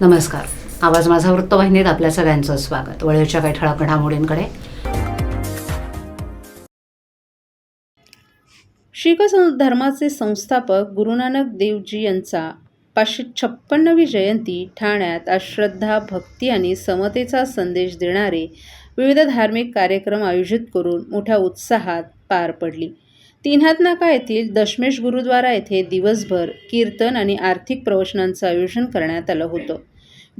नमस्कार. आवाज माझा वृत्तवाहिनीत आपल्या सगळ्यांचं स्वागत. वळेच्या काही ठळक घडामोडींकडे. शीख सं- धर्माचे संस्थापक गुरुनानक देवजी यांचा पाचशे छप्पन्नवी जयंती ठाण्यात आज श्रद्धा भक्ती आणि समतेचा संदेश देणारे विविध धार्मिक कार्यक्रम आयोजित करून मोठ्या उत्साहात पार पडली. नाका येथील दशमेश गुरुद्वारा येथे दिवसभर कीर्तन आणि आर्थिक प्रवचनांचं आयोजन करण्यात आलं होतं.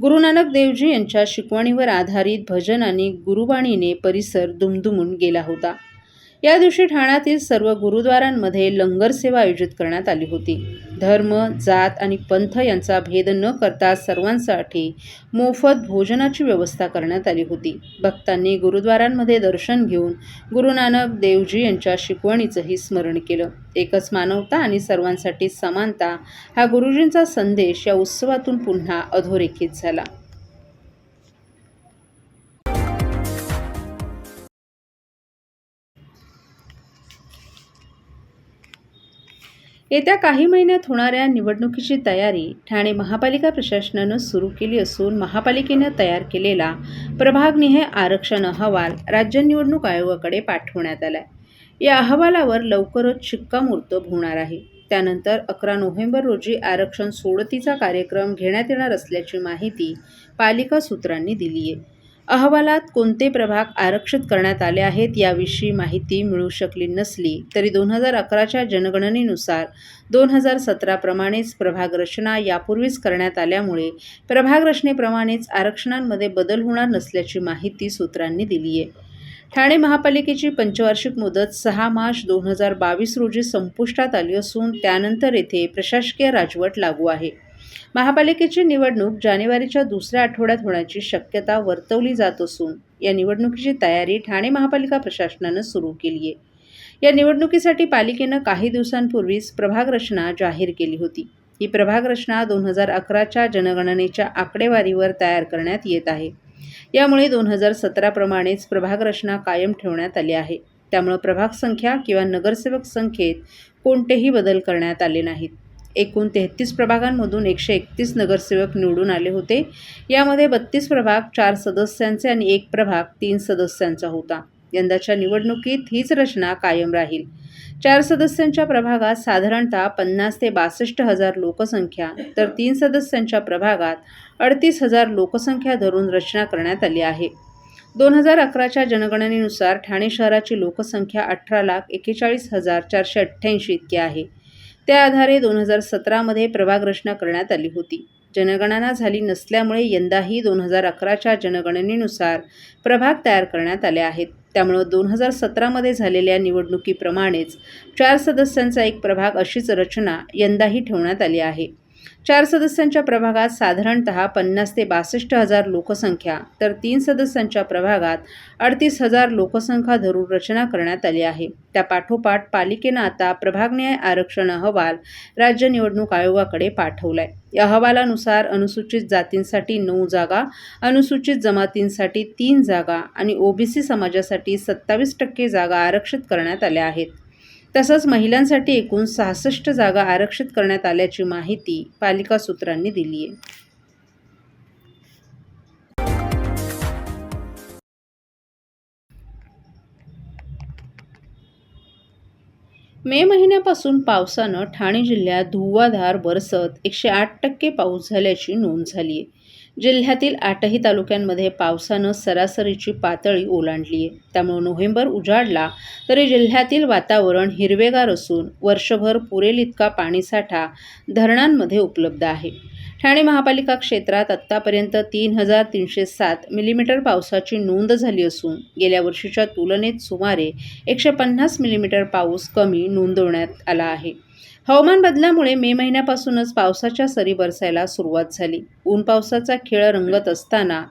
गुरु नानक देवजी यांच्या शिकवणीवर आधारित भजन आणि गुरुबाणीने परिसर दुमदुमून गेला होता. या दिवशी ठाण्यातील सर्व गुरुद्वारांमध्ये लंगर सेवा आयोजित करण्यात आली होती. धर्म जात आणि पंथ यांचा भेद न करता सर्वांसाठी मोफत भोजनाची व्यवस्था करण्यात आली होती. भक्तांनी गुरुद्वारांमध्ये दर्शन घेऊन गुरुनानक देवजी यांच्या शिकवणीचंही स्मरण केलं. एकच मानवता आणि सर्वांसाठी समानता हा गुरुजींचा संदेश या उत्सवातून पुन्हा अधोरेखित झाला. येत्या काही महिन्यात होणाऱ्या निवडणुकीची तयारी ठाणे महापालिका प्रशासनानं सुरू केली असून महापालिकेनं तयार केलेला प्रभागनिहाय आरक्षण अहवाल राज्य निवडणूक आयोगाकडे पाठवण्यात आला आहे या अहवालावर लवकरच शिक्कामोर्तब होणार आहे. त्यानंतर अकरा नोव्हेंबर रोजी आरक्षण सोडतीचा कार्यक्रम घेण्यात येणार असल्याची माहिती पालिका सूत्रांनी दिली आहे अहवालात कोणते प्रभाग आरक्षित करण्यात आले आहेत याविषयी माहिती मिळू शकली नसली तरी दोन हजार अकराच्या जनगणनेनुसार दोन हजार सतराप्रमाणेच प्रभाग रचना यापूर्वीच करण्यात आल्यामुळे प्रभाग रचनेप्रमाणेच आरक्षणांमध्ये बदल होणार नसल्याची माहिती सूत्रांनी दिली आहे. ठाणे महापालिकेची पंचवार्षिक मुदत सहा मार्च दोन हजार बावीस रोजी संपुष्टात आली असून त्यानंतर येथे प्रशासकीय राजवट लागू आहे. महापालिकेची निवडणूक जानेवारीच्या दुसऱ्या आठवड्यात होण्याची शक्यता वर्तवली जात असून या निवडणुकीची तयारी ठाणे महापालिका प्रशासनानं सुरू केली आहे या निवडणुकीसाठी पालिकेनं काही दिवसांपूर्वीच प्रभाग रचना जाहीर केली होती. ही प्रभाग रचना दोन हजार अकराच्या जनगणनेच्या आकडेवारीवर तयार करण्यात येत आहे. यामुळे दोन हजार सतराप्रमाणेच प्रभाग रचना कायम ठेवण्यात आली आहे. त्यामुळं प्रभाग संख्या किंवा नगरसेवक संख्येत कोणतेही बदल करण्यात आले नाहीत. एकूण तेहतीस प्रभागांमधून एकशे एकतीस नगरसेवक निवडून आले होते. यामध्ये बत्तीस प्रभाग चार सदस्यांचे आणि एक प्रभाग तीन सदस्यांचा होता. यंदाच्या निवडणुकीत हीच रचना कायम राहील. चार सदस्यांच्या प्रभागात साधारणतः पन्नास ते बासष्ट हजार लोकसंख्या तर तीन सदस्यांच्या प्रभागात अडतीस हजार लोकसंख्या धरून रचना करण्यात आली आहे. दोन हजार अकराच्या जनगणनेनुसार ठाणे शहराची लोकसंख्या अठरा लाख एकेचाळीस हजार चारशे अठ्ठ्याऐंशी इतकी आहे. त्या आधारे दोन हजार सतरामध्ये प्रभाग रचना करण्यात आली होती. जनगणना झाली नसल्यामुळे यंदाही दोन हजार अकराच्या जनगणनेनुसार प्रभाग तयार करण्यात आले आहेत. त्यामुळं दोन हजार सतरामध्ये झालेल्या निवडणुकीप्रमाणेच चार सदस्यांचा एक प्रभाग अशीच रचना यंदाही ठेवण्यात आली आहे. चार सदस्यांच्या प्रभागात साधारणतः पन्नास ते बासष्ट हजार लोकसंख्या तर तीन सदस्यांच्या प्रभागात अडतीस हजार लोकसंख्या धरून रचना करण्यात आली आहे. त्या पाठोपाठ पालिकेनं आता प्रभागन्याय आरक्षण अहवाल राज्य निवडणूक आयोगाकडे पाठवलाय. या अहवालानुसार अनुसूचित जातींसाठी नऊ जागा अनुसूचित जमातींसाठी तीन जागा आणि ओबीसी समाजासाठी सत्तावीस टक्के जागा आरक्षित करण्यात आल्या आहेत. तसंच महिलांसाठी एकूण सहासष्ट जागा आरक्षित करण्यात आल्याची माहिती पालिका सूत्रांनी दिली आहे मे महिन्यापासून पावसानं ठाणे जिल्ह्यात धुव्वाधार बरसत एकशे आठ टक्के पाऊस झाल्याची नोंद झाली आहे जिल्ह्यातील आठही तालुक्यांमध्ये पावसानं सरासरीची पातळी ओलांडली आहे त्यामुळे नोव्हेंबर उजाडला तरी जिल्ह्यातील वातावरण हिरवेगार असून वर्षभर पुरेल इतका पाणीसाठा धरणांमध्ये उपलब्ध आहे. ठाणे महापालिका क्षेत्रात आत्तापर्यंत तीन हजार तीनशे सात मिलीमीटर पावसाची नोंद झाली असून गेल्या वर्षीच्या तुलनेत सुमारे एकशे पन्नास मिलीमीटर पाऊस कमी नोंदवण्यात आला आहे. हवामान बदलामुळे मे महिन्यापासूनच पावसाच्या सरी बरसायला सुरुवात झाली. ऊन पावसाचा खेळ रंगत असताना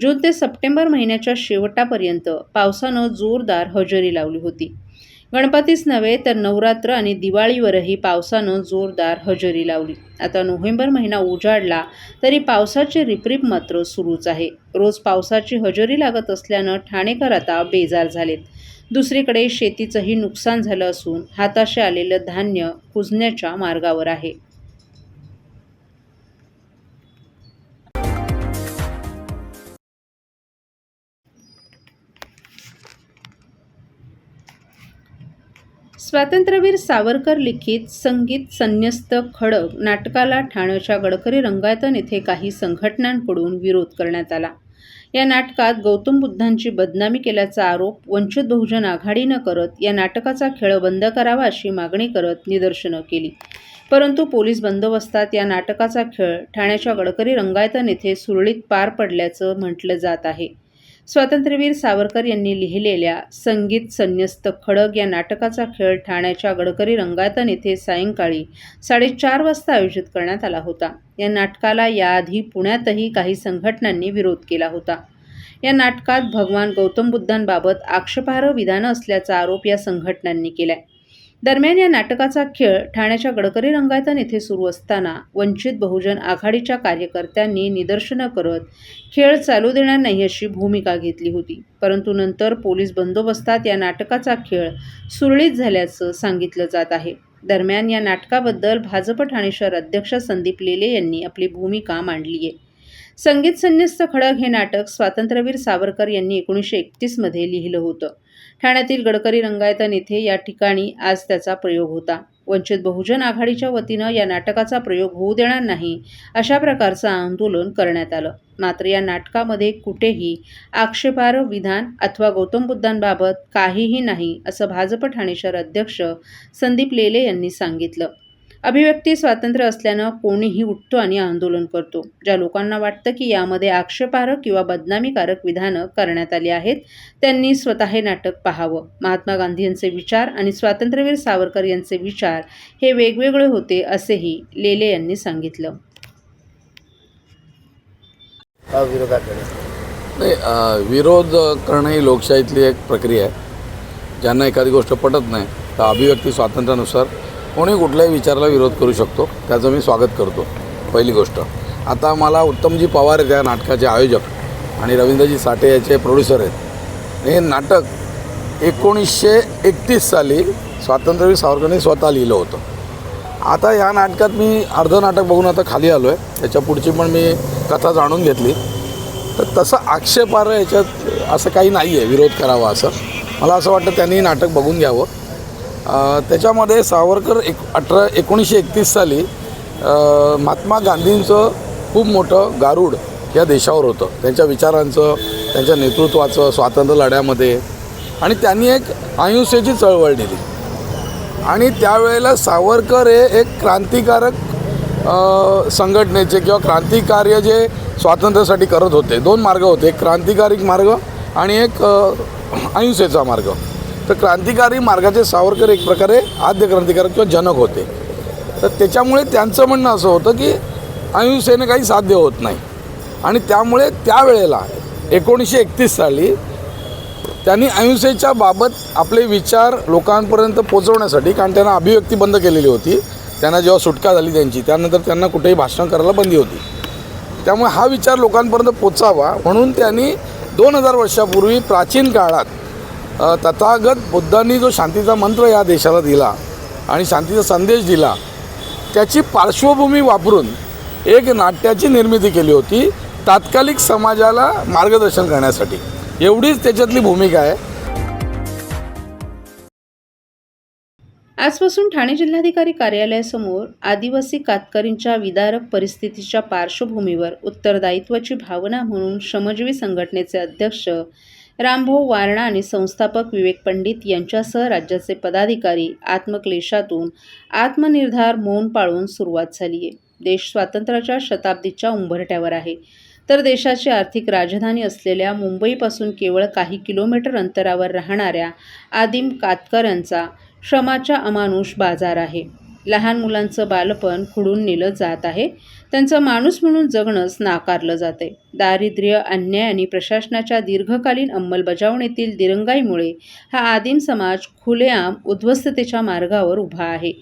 जून ते सप्टेंबर महिन्याच्या शेवटापर्यंत पावसानं जोरदार हजेरी लावली होती. गणपतीच नव्हे तर नवरात्र आणि दिवाळीवरही पावसानं जोरदार हजेरी लावली. आता नोव्हेंबर महिना उजाडला तरी पावसाची रिपरिप मात्र सुरूच आहे. रोज पावसाची हजेरी लागत असल्यानं ठाणेकर आता बेजार झालेत. दुसरीकडे शेतीचंही नुकसान झालं असून हाताशी आलेलं धान्य कुजण्याच्या मार्गावर आहे. स्वातंत्र्यवीर सावरकर लिखित संगीत संन्यस्त खडक नाटकाला ठाण्याच्या गडकरी रंगायतन येथे काही संघटनांकडून विरोध करण्यात आला. या नाटकात गौतम बुद्धांची बदनामी केल्याचा आरोप वंचित बहुजन आघाडीनं करत या नाटकाचा खेळ बंद करावा अशी मागणी करत निदर्शनं केली. परंतु पोलीस बंदोबस्तात या नाटकाचा खेळ ठाण्याच्या गडकरी रंगायतन येथे सुरळीत पार पडल्याचं म्हटलं जात आहे. स्वातंत्र्यवीर सावरकर यांनी लिहिलेल्या संगीत संन्यस्त खडग या नाटकाचा खेळ ठाण्याच्या गडकरी रंगायतन येथे सायंकाळी साडेचार वाजता आयोजित करण्यात आला होता. या नाटकाला याआधी पुण्यातही काही संघटनांनी विरोध केला होता. या नाटकात भगवान गौतम बुद्धांबाबत आक्षेपार्ह विधानं असल्याचा आरोप या संघटनांनी केलाय. दरम्यान या नाटकाचा खेळ ठाण्याच्या गडकरी रंगायतन येथे सुरू असताना वंचित बहुजन आघाडीच्या कार्यकर्त्यांनी निदर्शनं करत खेळ चालू देणार नाही अशी भूमिका घेतली होती. परंतु नंतर पोलीस बंदोबस्तात या नाटकाचा खेळ सुरळीत झाल्याचं सांगितलं जात आहे. दरम्यान या नाटकाबद्दल भाजप ठाणे शहर अध्यक्ष संदीप लेले यांनी आपली भूमिका मांडली आहे. संगीत संन्यस्त खडक हे नाटक स्वातंत्र्यवीर सावरकर यांनी एकोणीसशे एकतीसमध्ये लिहिलं होतं. ठाण्यातील गडकरी रंगायतन येथे या ठिकाणी आज त्याचा प्रयोग होता. वंचित बहुजन आघाडीच्या वतीनं या नाटकाचा प्रयोग होऊ देणार नाही अशा प्रकारचं आंदोलन करण्यात आलं. मात्र या नाटकामध्ये कुठेही आक्षेपार्ह विधान अथवा गौतम बुद्धांबाबत काहीही नाही असं भाजप ठाणे शहर अध्यक्ष संदीप लेले यांनी सांगितलं. अभिव्यक्ती स्वातंत्र्य असल्यानं कोणीही उठतो आणि आंदोलन करतो. ज्या लोकांना वाटतं की यामध्ये आक्षेपार्ह किंवा बदनामीकारक विधानं करण्यात आली आहेत त्यांनी स्वतः हे नाटक पाहावं. महात्मा गांधी यांचे विचार आणि स्वातंत्र्यवीर सावरकर यांचे विचार हे वेगवेगळे होते असेही लेले यांनी सांगितलं. नाही विरोध करणं ही लोकशाहीतली एक प्रक्रिया आहे. ज्यांना एखादी गोष्ट पटत नाही तर अभिव्यक्ती स्वातंत्र्यानुसार कोणी कुठल्याही विचाराला विरोध करू शकतो त्याचं मी स्वागत करतो. पहिली गोष्ट. आता मला उत्तमजी पवार आहेत या नाटकाचे आयोजक आणि रवींद्रजी साठे याचे प्रोड्युसर आहेत. हे नाटक एकोणीसशे एकतीस साली स्वातंत्र्यवीर सावरकरांनी स्वतः लिहिलं होतं. आता या नाटकात मी अर्धं नाटक बघून आता खाली आलो आहे त्याच्या पुढची पण मी कथा जाणून घेतली. तर तसं आक्षेपार्ह याच्यात असं काही नाही आहे विरोध करावा असं. मला असं वाटतं त्यांनी नाटक बघून घ्यावं. त्याच्यामध्ये सावरकर एक अठरा एकोणीसशे एकतीस साली महात्मा गांधींचं खूप मोठं गारूड या देशावर होतं. त्यांच्या विचारांचं त्यांच्या नेतृत्वाचं स्वातंत्र्य लढ्यामध्ये. आणि त्यांनी एक अहिंसेची चळवळ नेली. आणि त्यावेळेला सावरकर हे एक क्रांतिकारक संघटनेचे किंवा क्रांतिकार्य जे स्वातंत्र्यासाठी करत होते. दोन मार्ग होते. एक क्रांतिकारिक मार्ग आणि एक अहिंसेचा मार्ग. तर क्रांतिकारी मार्गाचे सावरकर एक प्रकारे आद्य क्रांतिकारक किंवा जनक होते. तर त्याच्यामुळे त्यांचं म्हणणं असं होतं की अहिंसेने काही साध्य होत नाही. आणि त्यामुळे त्यावेळेला एकोणीसशे एकतीस साली त्यांनी अहिंसेच्या बाबत आपले विचार लोकांपर्यंत पोचवण्यासाठी कारण त्यांना अभिव्यक्ती बंद केलेली होती. त्यांना जेव्हा सुटका झाली त्यांची त्यानंतर त्यांना कुठेही भाषण करायला बंदी होती. त्यामुळे हा विचार लोकांपर्यंत पोचावा म्हणून त्यांनी दोन हजार वर्षापूर्वी प्राचीन काळात तथागत बुद्धांनी जो शांतीचा मंत्र या देशाला दिला आणि शांतीचा संदेश दिला त्याची पार्श्वभूमी वापरून एक नाट्याची निर्मिती केली होती तात्कालिक समाजाला मार्गदर्शन करण्यासाठी. एवढीच त्याच्यातली भूमिका आहे. आजपासून ठाणे जिल्हाधिकारी कार्यालयासमोर आदिवासी कातकरींच्या विदारक परिस्थितीच्या पार्श्वभूमीवर उत्तरदायित्वाची भावना म्हणून श्रमजीवी संघटनेचे अध्यक्ष रामभाऊ वारणा आणि संस्थापक विवेक पंडित यांच्यासह राज्याचे पदाधिकारी आत्मक्लेशातून आत्मनिर्धार मौन पाळून सुरुवात झाली आहे. देश स्वातंत्र्याच्या शताब्दीच्या उंबरठ्यावर आहे. तर देशाची आर्थिक राजधानी असलेल्या मुंबईपासून केवळ काही किलोमीटर अंतरावर राहणाऱ्या आदिम कातकऱ्यांचा श्रमाच्या अमानुष बाजार आहे. लहान मुलांचं बालपण खुडून नेलं जात आहे. त्यांचं माणूस म्हणून जगणंच नाकारलं जाते. दारिद्र्य अन्याय आणि प्रशासनाच्या दीर्घकालीन अंमलबजावणीतील दिरंगाईमुळे हा आदिम समाज खुलेआम उद्ध्वस्ततेच्या मार्गावर उभा आहे.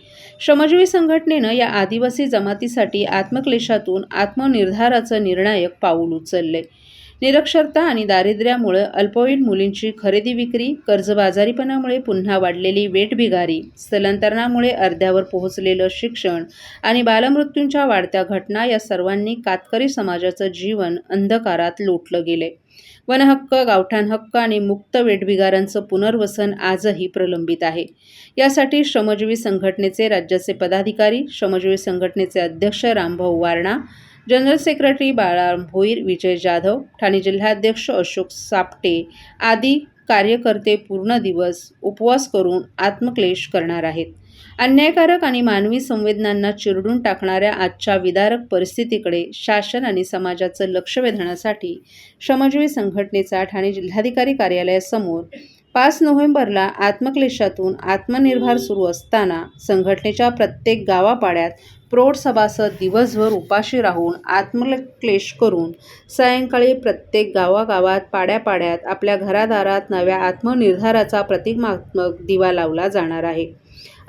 श्रमजीवी संघटनेनं या आदिवासी जमातीसाठी आत्मक्लेशातून आत्मनिर्धाराचं निर्णायक पाऊल उचलले निरक्षरता आणि दारिद्र्यामुळं अल्पवयीन मुलींची खरेदी विक्री कर्जबाजारीपणामुळे पुन्हा वाढलेली वेटभिगारी स्थलांतरणामुळे अर्ध्यावर पोहोचलेलं शिक्षण आणि बालमृत्यूंच्या वाढत्या घटना या सर्वांनी कातकरी समाजाचं जीवन अंधकारात लोटलं गेले. वनहक्क गावठाण हक्क आणि मुक्त वेटभिगारांचं पुनर्वसन आजही प्रलंबित आहे. यासाठी श्रमजीवी संघटनेचे राज्याचे पदाधिकारी श्रमजीवी संघटनेचे अध्यक्ष रामभाऊ वारणा जनरल सेक्रेटरी बाळाराम भोईर विजय जाधव ठाणे जिल्हाध्यक्ष अशोक सापटे आदी कार्यकर्ते पूर्ण दिवस उपवास करून आत्मक्लेश करणार आहेत. अन्यायकारक आणि मानवी संवेदनांना चिरडून टाकणाऱ्या आजच्या विदारक परिस्थितीकडे शासन आणि समाजाचं लक्ष वेधण्यासाठी श्रमजीवी संघटनेचा ठाणे जिल्हाधिकारी कार्यालयासमोर पाच नोव्हेंबरला आत्मक्लेशातून आत्मनिर्भर सुरू असताना संघटनेच्या प्रत्येक गावापाड्यात प्रौढ सभासद दिवसभर उपाशी राहून आत्मक्लेश करून सायंकाळी प्रत्येक गावागावात पाड्यापाड्यात आपल्या घरादारात नव्या आत्मनिर्धाराचा प्रतिमात्मक दिवा लावला जाणार आहे.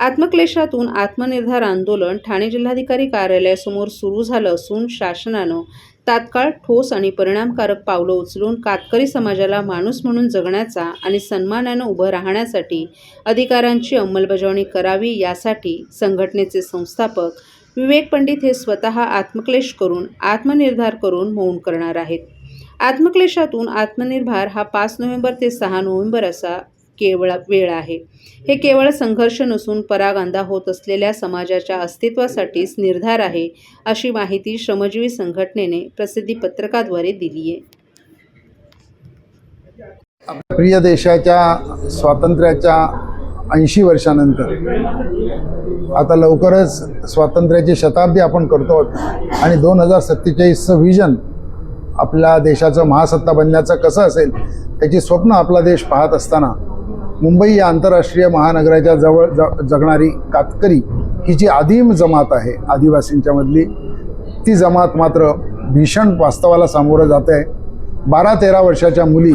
आत्मक्लेशातून आत्मनिर्धार आंदोलन ठाणे जिल्हाधिकारी कार्यालयासमोर सुरू झालं असून शासनानं तात्काळ ठोस आणि परिणामकारक पावलं उचलून कातकरी समाजाला माणूस म्हणून जगण्याचा आणि सन्मानानं उभं राहण्यासाठी अधिकारांची अंमलबजावणी करावी यासाठी संघटनेचे संस्थापक विवेक पंडित हे स्वतः आत्मक्लेश करून आत्मनिर्धार करून मौन करणार आहेत. आत्मक्लेशातून आत्मनिर्भार हा पाच नोव्हेंबर ते सहा नोव्हेंबर असा केवळ वेळ आहे. हे केवळ संघर्ष नसून परागांदा होत असलेल्या समाजाच्या अस्तित्वासाठीच निर्धार आहे अशी माहिती श्रमजीवी संघटनेने प्रसिद्धी पत्रकाद्वारे दिली आहे. प्रिय देशाच्या स्वातंत्र्याच्या ऐंशी वर्षानंतर आता लवकरच स्वातंत्र्याची शताब्दी आपण करतो आहोत आणि दोन हजार सत्तेचाळीसचं व्हिजन आपल्या देशाचं महासत्ता बनण्याचं कसं असेल त्याची स्वप्न आपला देश पाहत असताना मुंबई या आंतरराष्ट्रीय महानगराच्या जवळ ज जगणारी कातकरी ही जी आदिम जमात आहे आदिवासींच्या मधली ती जमात मात्र भीषण वास्तवाला सामोरं जात आहे. बारा तेरा वर्षाच्या मुली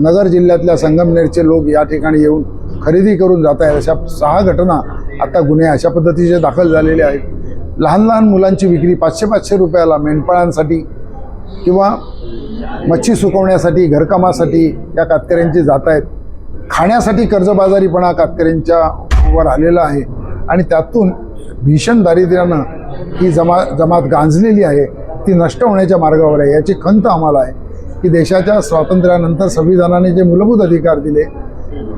नगर जिल्ह्यातल्या संगमनेरचे लोक या ठिकाणी येऊन खरेदी करून जात आहेत. अशा सहा घटना आता गुन्हे अशा पद्धतीचे दाखल झालेले आहेत. लहान लहान मुलांची विक्री पाचशे पाचशे रुपयाला मेंढपाळांसाठी किंवा मच्छी सुकवण्यासाठी घरकामासाठी या कातकऱ्यांची जात आहेत. खाण्यासाठी कर्जबाजारीपणा कातकऱ्यांच्या वर आलेला आहे. आणि त्यातून भीषण दारिद्र्यानं ही जमा जमात गांजलेली आहे. ती नष्ट होण्याच्या मार्गावर आहे. याची खंत आम्हाला आहे की देशाच्या स्वातंत्र्यानंतर संविधानाने जे मूलभूत अधिकार दिले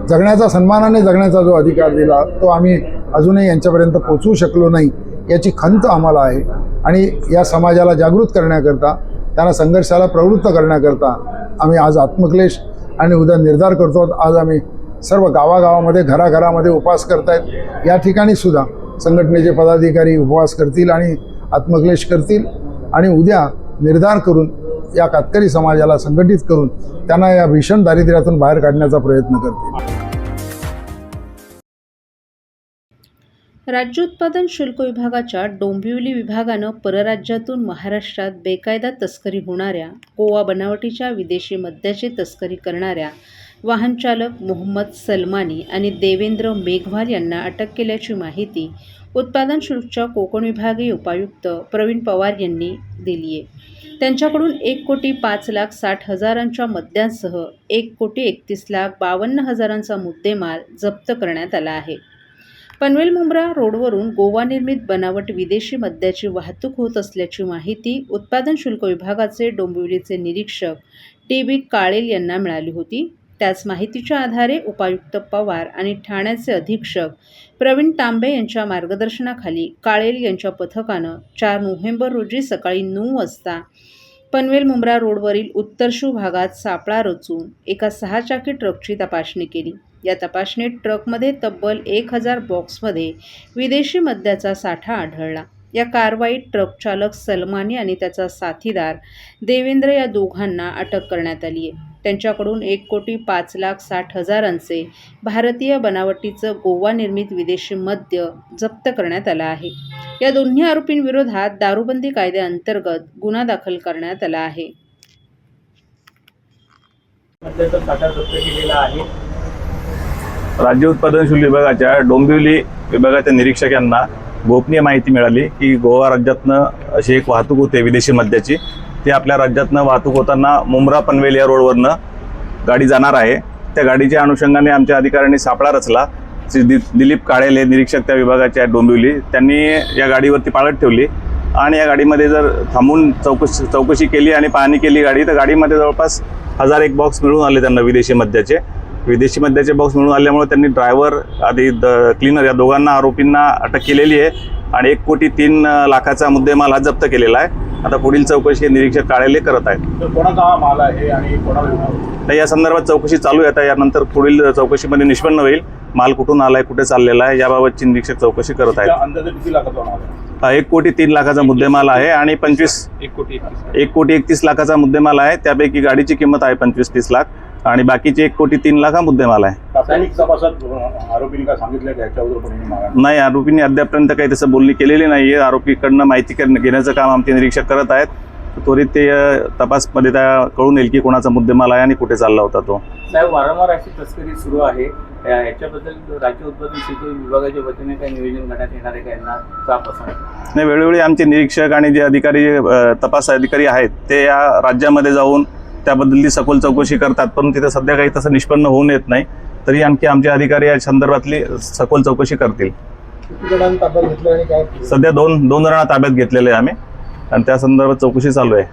जगण्याचा सन्मानाने जगण्याचा जो अधिकार दिला तो आम्ही अजूनही यांच्यापर्यंत पोचवू शकलो नाही याची खंत आम्हाला आहे. आणि या समाजाला जागृत करण्याकरता त्यांना संघर्षाला प्रवृत्त करण्याकरता आम्ही आज आत्मक्लेश आणि उद्या निर्धार करतो. आज आम्ही सर्व गावागावामध्ये घराघरामध्ये उपवास करतायत. या ठिकाणी सुद्धा संघटनेचे पदाधिकारी उपवास करतील आणि आत्मक्लेश करतील. आणि उद्या निर्धार करून या कातकरी समाजाला संघटित करून त्यांना या भीषण दारिद्र्यातून बाहेर काढण्याचा प्रयत्न करतील. राज्य उत्पादन शुल्क विभागाच्या डोंबिवली विभागानं परराज्यातून महाराष्ट्रात बेकायदा तस्करी होणाऱ्या गोवा बनावटीच्या विदेशी मद्याची तस्करी करणाऱ्या वाहनचालक मोहम्मद सलमानी आणि देवेंद्र मेघवाल यांना अटक केल्याची माहिती उत्पादन शुल्कच्या कोकण विभागीय उपायुक्त प्रवीण पवार यांनी दिली आहे. त्यांच्याकडून एक कोटी पाच लाख साठ हजारांच्या मद्यांसह एक कोटी एकतीस लाख बावन्न हजारांचा मुद्देमाल जप्त करण्यात आला आहे. पनवेल मुंब्रा रोडवरून गोवा निर्मित बनावट विदेशी मद्याची वाहतूक होत असल्याची माहिती उत्पादन शुल्क विभागाचे डोंबिवलीचे निरीक्षक टी बी काळेल यांना मिळाली होती. त्याच माहितीच्या आधारे उपायुक्त पवार आणि ठाण्याचे अधीक्षक प्रवीण तांबे यांच्या मार्गदर्शनाखाली काळेल यांच्या पथकानं चार नोव्हेंबर रोजी सकाळी नऊ वाजता पनवेल मुंब्रा रोडवरील उत्तरशू भागात सापळा रचून एका सहाचाकी ट्रकची तपासणी केली. या तपासणीत ट्रकमध्ये तब्बल एक हजार बॉक्समध्ये विदेशी मद्याचा साठा आढळला. या कारवाईत ट्रक चालक सलमानी आणि त्याचा साथीदार देवेंद्र या दोघांना अटक करण्यात आली आहे. त्यांच्याकडून एक कोटी पाच लाख साठ हजारांचे भारतीय बनावटीचं गोवा निर्मित विदेशी मद्य जप्त करण्यात आलं आहे. या दोन्ही आरोपींविरोधात दारूबंदी कायद्याअंतर्गत गुन्हा दाखल करण्यात आला आहे मद्याचा साठा जप्त केलेला आहे राज्य उत्पादन शुल्क विभागाच्या डोंबिवली विभागाच्या निरीक्षक यांना गोपनीय माहिती मिळाली की गोवा राज्यातनं अशी एक वाहतूक होते विदेशी मद्याची. ती आपल्या राज्यातनं वाहतूक होताना मुंब्रा पनवेल या रोडवरनं गाडी जाणार आहे. त्या गाडीच्या अनुषंगाने आमच्या अधिकाऱ्यांनी सापळा रचला. श्री दि दिलीप काळेले निरीक्षक त्या विभागाचे आहेत डोंबिवली त्यांनी या गाडीवरती पाळत ठेवली. आणि या गाडीमध्ये जर थांबून चौकशी चौकशी केली आणि पाहणी केली गाडी तर गाडीमध्ये जवळपास हजार एक बॉक्स मिळून आले त्यांना विदेशी मद्याचे. विदेशी मद्याचे बॉक्स मिळून आल्यामुळे त्यांनी ड्रायव्हर आधी द क्लीनर या दोघांना आरोपींना अटक केलेली आहे. आणि एक कोटी तीन लाखाचा मुद्देमाल हा जप्त केलेला आहे. आता पुढील चौकशी निरीक्षक काळेले करत आहेत. तर कोणाचा हा माल आहे आणि कोणाला तर या संदर्भात चौकशी चालू आहे. आता यानंतर पुढील चौकशीमध्ये निष्पन्न होईल. माल कुठून आलाय कुठे चाललेला आहे याबाबतची निरीक्षक चौकशी करत आहेत. हा एक कोटी तीन लाखाचा मुद्देमाल आहे आणि पंचवीस एक कोटी एक कोटी एकतीस लाखाचा मुद्देमाल आहे. त्यापैकी गाडीची किंमत आहे पंचवीस तीस लाख. आणि बाकीचे एक कोटी तीन लाख हा मुद्देमाल आहे. प्राथमिक तपासात अं, आरोपींनी काय सांगितलं की? अगोदर नाही आरोपींनी अद्यापर्यंत काही तसं बोलणी केलेली नाही आहे आरोपीकडनं माहिती करण्या- घेण्याचं काम आमचे निरीक्षक करत आहेत. त्वरित ते अ, तपासमध्ये त्या कळून येईल की कोणाचा मुद्देमाल आहे आणि कुठे चालला होता तो. साहेब वारंवार अशी तस्करी सुरू आहे. या- याच्याबद्दल राज्य उत्पादन शुल्क विभागाच्या वतीने काही नियोजन करण्यात येणार आहे का? यांना चाप असणार नाही वेळोवेळी आमचे निरीक्षक आणि जे अधिकारी अ, तपास अधिकारी आहेत ते या राज्यामध्ये जाऊन त्याबद्दलची सखोल चौकशी करतात पण तिथे सध्या काही तसं निष्पन्न होऊन येत नाही. तरी आणखी आमचे अधिकारी या संदर्भातली सखोल चौकशी करतील. सध्या दोन दोन जणांना ताब्यात घेतलेले आहे आम्ही. आणि त्या संदर्भात चौकशी चालू आहे.